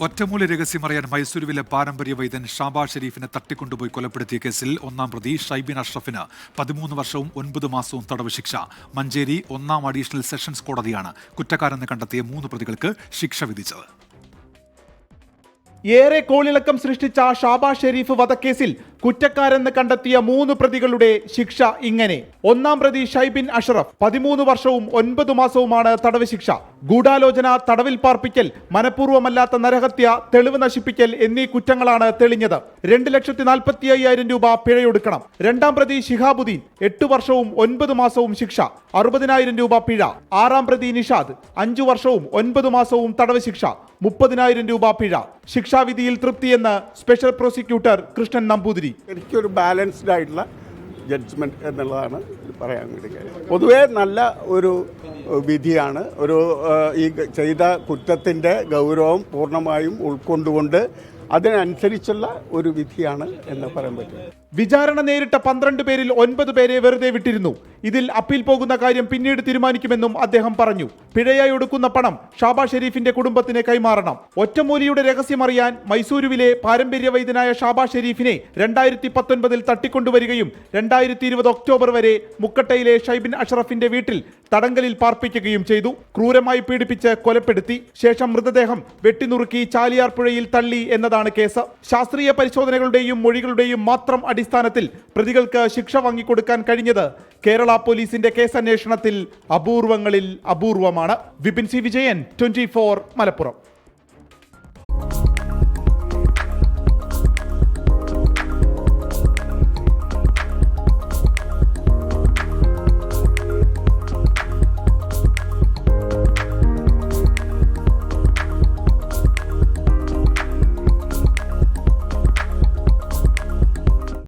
ഒറ്റമൂലി രഹസ്യമറിയാൻ മൈസൂരുവിലെ പാരമ്പര്യ വൈദ്യൻ ഷാബാ ഷെരീഫിനെ തട്ടിക്കൊണ്ടുപോയി കൊലപ്പെടുത്തിയ കേസിൽ ഒന്നാം പ്രതി ഷൈബിൻ അഷ്റഫിന് പതിമൂന്ന് വർഷവും ഒൻപത് മാസവും തടവ് ശിക്ഷ. മഞ്ചേരി ഒന്നാം അഡീഷണൽ സെഷൻസ് കോടതിയാണ് കുറ്റക്കാരെന്ന് കണ്ടെത്തിയ മൂന്ന് പ്രതികൾക്ക് ശിക്ഷ വിധിച്ചത്. ഏറെ കോളിളക്കം സൃഷ്ടിച്ച ഷാബാ ഷെരീഫ് വധക്കേസിൽ കുറ്റക്കാരെന്ന് കണ്ടെത്തിയ മൂന്ന് പ്രതികളുടെ ശിക്ഷ ഇങ്ങനെ. ഒന്നാം പ്രതി ഷൈബിൻ അഷറഫ് പതിമൂന്ന് വർഷവും ഒൻപത് മാസവുമാണ് തടവ് ശിക്ഷ. ഗൂഢാലോചന തടവിൽ പാർപ്പിക്കൽ മനഃപൂർവമല്ലാത്ത നരഹത്യ തെളിവ് നശിപ്പിക്കൽ എന്നീ കുറ്റങ്ങളാണ് തെളിഞ്ഞത്. രണ്ട് ലക്ഷത്തി നാൽപ്പത്തി അയ്യായിരം രൂപ പിഴയൊടുക്കണം. രണ്ടാം പ്രതി ശിഹാബുദ്ദീൻ എട്ട് വർഷവും ഒൻപത് മാസവും ശിക്ഷ അറുപതിനായിരം രൂപ പിഴ. ആറാം പ്രതി നിഷാദ് അഞ്ചു വർഷവും ഒൻപത് മാസവും തടവ് ശിക്ഷ മുപ്പതിനായിരം രൂപ പിഴ. ശിക്ഷാവിധിയിൽ തൃപ്തിയെന്ന് സ്പെഷ്യൽ പ്രോസിക്യൂട്ടർ കൃഷ്ണൻ നമ്പൂതിരി. എനിക്കൊരു ബാലൻസ്ഡ് ആയിട്ടുള്ള ജഡ്ജ്മെന്റ് എന്നുള്ളതാണ് പറയാൻ വേണ്ടി കാര്യം. പൊതുവേ നല്ല ഒരു വിധിയാണ്. ഒരു ഈ ചെയ്ത കുറ്റത്തിന്റെ ഗൗരവം പൂർണമായും ഉൾക്കൊണ്ടുകൊണ്ട് അതിനനുസരിച്ചുള്ള ഒരു വിധിയാണ് എന്ന് പറയാൻ പറ്റും. വിചാരണ നേരിട്ട പന്ത്രണ്ട് പേരിൽ ഒൻപത് പേരെ വെറുതെ വിട്ടിരുന്നു. ഇതിൽ അപ്പീൽ പോകുന്ന കാര്യം പിന്നീട് തീരുമാനിക്കുമെന്നും അദ്ദേഹം പറഞ്ഞു. പിഴയായി ഒടുക്കുന്ന പണം ഷാബാ ഷെരീഫിന്റെ കുടുംബത്തിന് കൈമാറണം. ഒറ്റമൂലിയുടെ രഹസ്യമറിയാൻ മൈസൂരുവിലെ പാരമ്പര്യ വൈദ്യനായ ഷാബാ ഷെരീഫിനെ രണ്ടായിരത്തി പത്തൊൻപതിൽ തട്ടിക്കൊണ്ടുവരികയും രണ്ടായിരത്തി ഇരുപത് ഒക്ടോബർ വരെ മുക്കട്ടയിലെ ഷൈബിൻ അഷറഫിന്റെ വീട്ടിൽ തടങ്കലിൽ പാർപ്പിക്കുകയും ചെയ്തു. ക്രൂരമായി പീഡിപ്പിച്ച് കൊലപ്പെടുത്തി. ശേഷം മൃതദേഹം വെട്ടിനുറുക്കി ചാലിയാർ പുഴയിൽ തള്ളി എന്നതാണ് കേസ്. ശാസ്ത്രീയ പരിശോധനകളുടെയും മൊഴികളുടെയും മാത്രം അടിസ്ഥാനത്തിൽ പ്രതികൾക്ക് ശിക്ഷ വാങ്ങിക്കൊടുക്കാൻ കഴിഞ്ഞത് കേരള പോലീസിന്റെ കേസ് അന്വേഷണത്തിൽ അപൂർവങ്ങളിൽ അപൂർവമാണ്. Vipin C Vijayan twenty Malappuram.